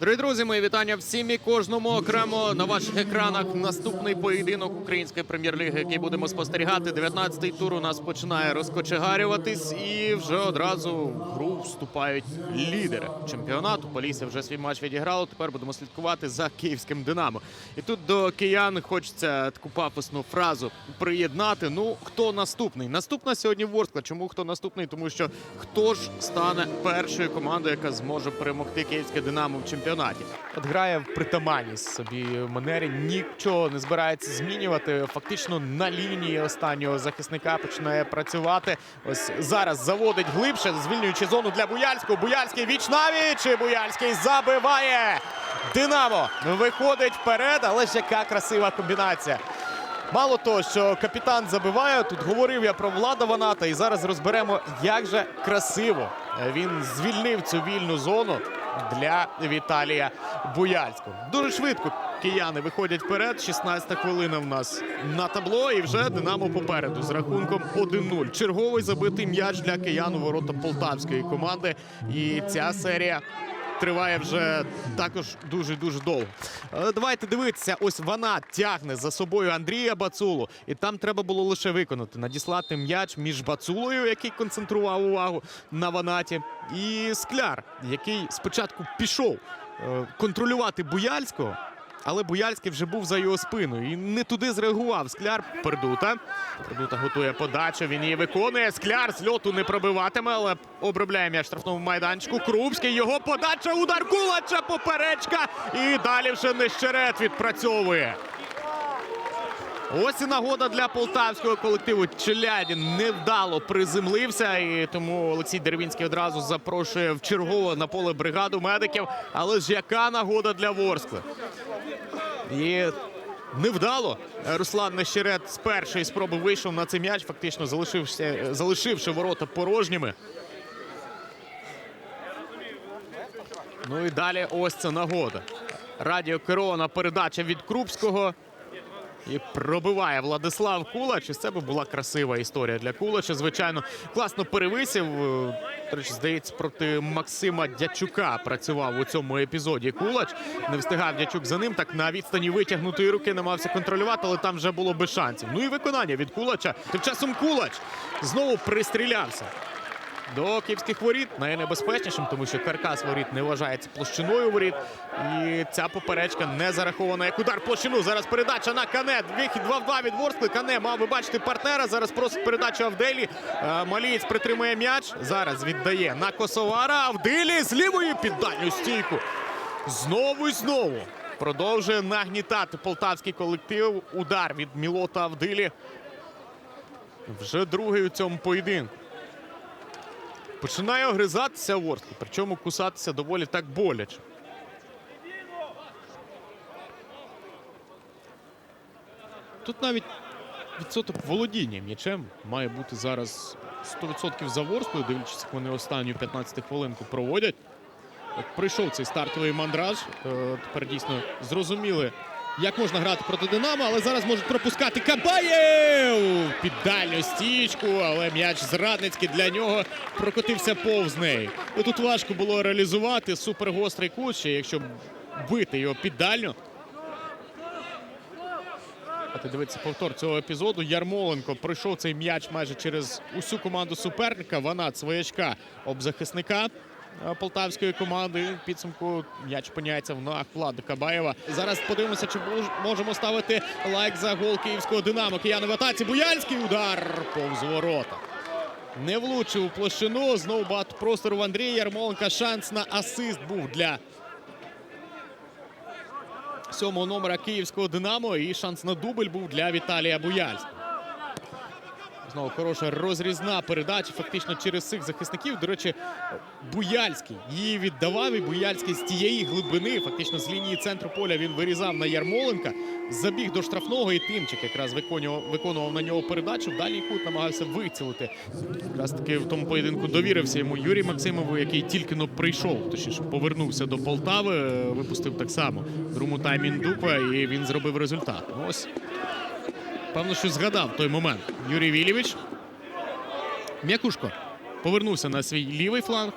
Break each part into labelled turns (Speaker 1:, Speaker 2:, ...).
Speaker 1: Дорогі друзі, мої вітання всім і кожному окремо на ваших екранах. Наступний поєдинок української прем'єр-ліги, який будемо спостерігати. 19-й тур у нас починає розкочегарюватись, і вже одразу в гру вступають лідери чемпіонату. Полісся вже свій матч відіграло. Тепер будемо слідкувати за київським Динамо. І тут до киян хочеться таку пафосну фразу приєднати. Ну хто наступний? Наступна сьогодні Ворскла. Чому хто наступний? Тому що хто ж стане першою командою, яка зможе перемогти київське Динамо в чемпіонаті? От грає в притаманність собі манері, нічого не збирається змінювати. Фактично на лінії останнього захисника починає працювати. Ось зараз заводить глибше, звільнюючи зону для Буяльського. Буяльський віч навіч і Буяльський забиває. Динамо виходить вперед, але ж яка красива комбінація. Мало того, що капітан забиває, тут говорив я про Влада Ваната, і зараз розберемо, як же красиво він звільнив цю вільну зону для Віталія Буяльського. Дуже швидко кияни виходять вперед. 16 хвилина в нас на табло, і вже Динамо попереду з рахунком 1-0. Черговий забитий м'яч для киян у ворота полтавської команди. І ця серія триває вже також дуже дуже довго. Е, Давайте дивитися. Ось вона тягне за собою Андрія Бацулу, і там треба було лише виконати, надіслати м'яч між Бацулою, який концентрував увагу на ванаті, і Скляр, який спочатку пішов е, контролювати Буяльського. Але Буяльський вже був за його спиною і не туди зреагував. Скляр Пердута. Пердута готує подачу. Він її виконує. Скляр з льоту не пробиватиме, але обробляє м'яч штрафному майданчику. Крупський. Його подача. Удар Кулача. Поперечка. І далі вже Нещерет відпрацьовує. Ось і нагода для полтавського колективу. Челядін невдало приземлився, і тому Олексій Деревінський одразу запрошує в чергово на поле бригаду медиків. Але ж яка нагода для Ворскли? І невдало Руслан Нещерет з першої спроби вийшов на цей м'яч, фактично залишивши, залишивши ворота порожніми. Ну і далі ось ця нагода. Радіокерована передача від Крупського. І пробиває Владислав Кулач. І це би була красива історія для Кулача. Звичайно, класно перевисів. Е, здається, проти Максима Дячука працював у цьому епізоді. Кулач не встигав Дячук за ним. Так на відстані витягнутої руки намагався контролювати, але там вже було без шансів. Ну і виконання від Кулача. Тим часом Кулач знову пристрілявся. До київських воріт найнебезпечнішим, тому що каркас воріт не вважається площиною воріт. І ця поперечка не зарахована як удар площину. Зараз передача на Кане. Вихід 2-2 від Ворскли. Кане мав би бачити партнера. Зараз просить передачу Авделі. Е, Малієць притримує м'яч. Зараз віддає на Косовара. Авделі з лівої під дальню стійку. Знову і знову. Продовжує нагнітати полтавський колектив. Удар від Мілота Авдилі. Вже другий у цьому поєдинку. Починає огризатися Ворскли, причому кусатися доволі так боляче. Тут навіть відсоток володіння м'ячем має бути зараз 100% за Ворсклою, дивлячись, як вони останню 15 хвилинку проводять. Прийшов цей стартовий мандраж. Е, Тепер дійсно зрозуміли, як можна грати проти Динамо, але зараз можуть пропускати Кабаєв під дальню стічку, але м'яч зрадницький для нього прокотився повз неї. І тут важко було реалізувати супергострий ще якщо бити його під дальню. Дивиться повтор цього епізоду. Ярмоленко пройшов цей м'яч майже через усю команду суперника. Ванат своячка об захисника полтавської команди. Підсумку м'яч опиняється в ногах Влада Кабаєва. Зараз подивимося, чи можемо ставити лайк за гол київського динамо. Кияни в атаці. Буяльський удар повз ворота. Не влучив у площину. Знову багато простору в Андрія Ярмоленка. Шанс на асист був для сьомого номера київського Динамо. І шанс на дубль був для Віталія Буяльського. Знову хороша розрізна передача фактично через цих захисників. До речі, Буяльський її віддавав. І Буяльський з тієї глибини, фактично з лінії центру поля, він вирізав на Ярмоленка. Забіг до штрафного і Тимчик якраз виконував, виконував на нього передачу. В дальній кут намагався вицілити. Якраз таки в тому поєдинку довірився йому Юрій Максимову, який тільки но прийшов, точніше повернувся до Полтави. е, Випустив так само другому таймі Індупа, і він зробив результат. Ось Певно, що згадав той момент. Юрій Вілєвич. М'якушко повернувся на свій лівий фланг.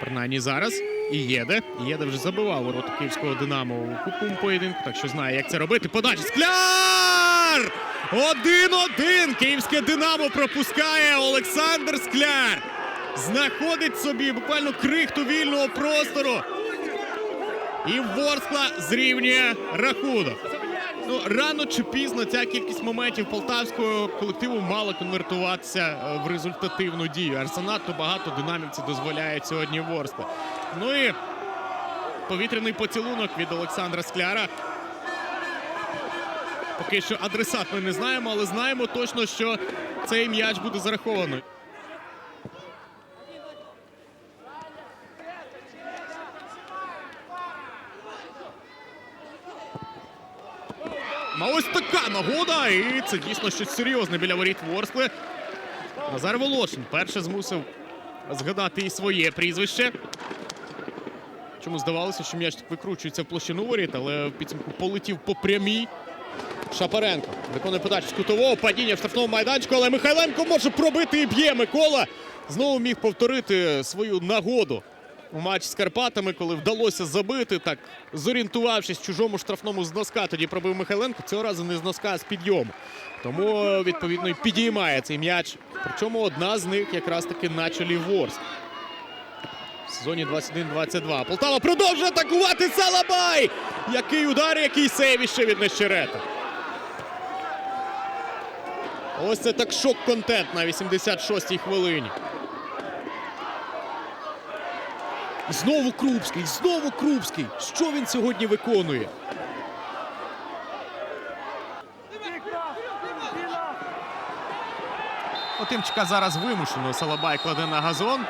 Speaker 1: Принаймні зараз. І Єде. Єде вже забивав ворота київського Динамо у кубковому поєдинку, так що знає, як це робити. Подача. Скляр! Один-один. Київське Динамо пропускає Олександр Скляр. Знаходить собі буквально крихту вільного простору. І Ворскла зрівнює рахунок. Ну, рано чи пізно ця кількість моментів полтавського колективу мала конвертуватися е, в результативну дію. Занадто багато динамівці дозволяють сьогодні Ворскла. Ну і повітряний поцілунок від Олександра Скляра. Поки що адресат ми не знаємо, але знаємо точно, що цей м'яч буде зарахований. А ось така нагода, і це дійсно щось серйозне біля воріт Ворскли. Назар Волошин перше змусив згадати і своє прізвище. Чому здавалося, що м'яч так викручується в площину воріт, але в підсумку полетів по прямій. Шапаренко виконує подачу з кутового падіння в штрафному майданчику, але Михайленко може пробити і б'є Микола. Знову міг повторити свою нагоду у матчі з Карпатами, коли вдалося забити, так зорієнтувавшись чужому штрафному з носка, тоді пробив Михайленко. Цього разу не з носка, а з підйому. Тому відповідно і підіймає цей м'яч. Причому одна з них якраз таки на чолі Ворск. В сезоні 21-22. Полтава продовжує атакувати Салабай! Який удар, який сейв іще від Нещерета. Ось це так шок-контент на 86-й хвилині. Знову Крупський, знову Крупський. Що він сьогодні виконує? Отимчика зараз вимушено Салабай кладе на газон.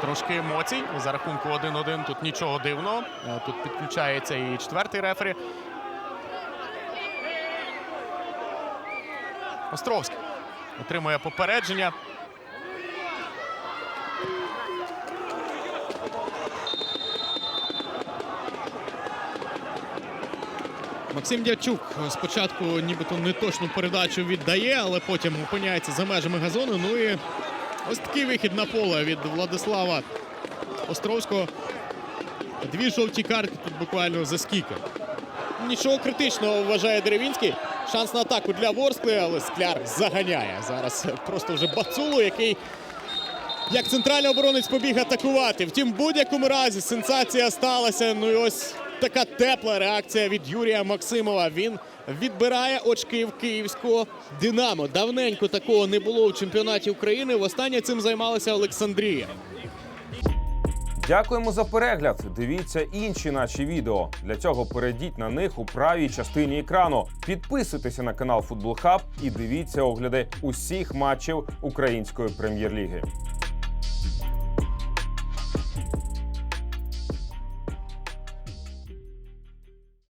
Speaker 1: Трошки емоцій. За рахунку 1-1 тут нічого дивного. Е, Тут підключається і четвертий рефері. Островський отримує попередження. Максим Дячук спочатку нібито не точну передачу віддає, але потім опиняється за межами газону. Ну і ось такий вихід на поле від Владислава Островського. Дві жовті картки тут буквально за скільки. Нічого критичного вважає Деревінський. Шанс на атаку для Ворскли, але Скляр заганяє. Зараз просто вже Бацулу, який як центральний оборонець побіг атакувати. Втім, в будь-якому разі сенсація сталася. Ну і ось така тепла реакція від Юрія Максимова. Він відбирає очки в київського Динамо. Давненько такого не було у чемпіонаті України. Востаннє цим займалася Олександрія.
Speaker 2: Дякуємо за перегляд. Дивіться інші наші відео. Для цього перейдіть на них у правій частині екрану. Підписуйтеся на канал Футбол Хаб і дивіться огляди усіх матчів української прем'єр-ліги.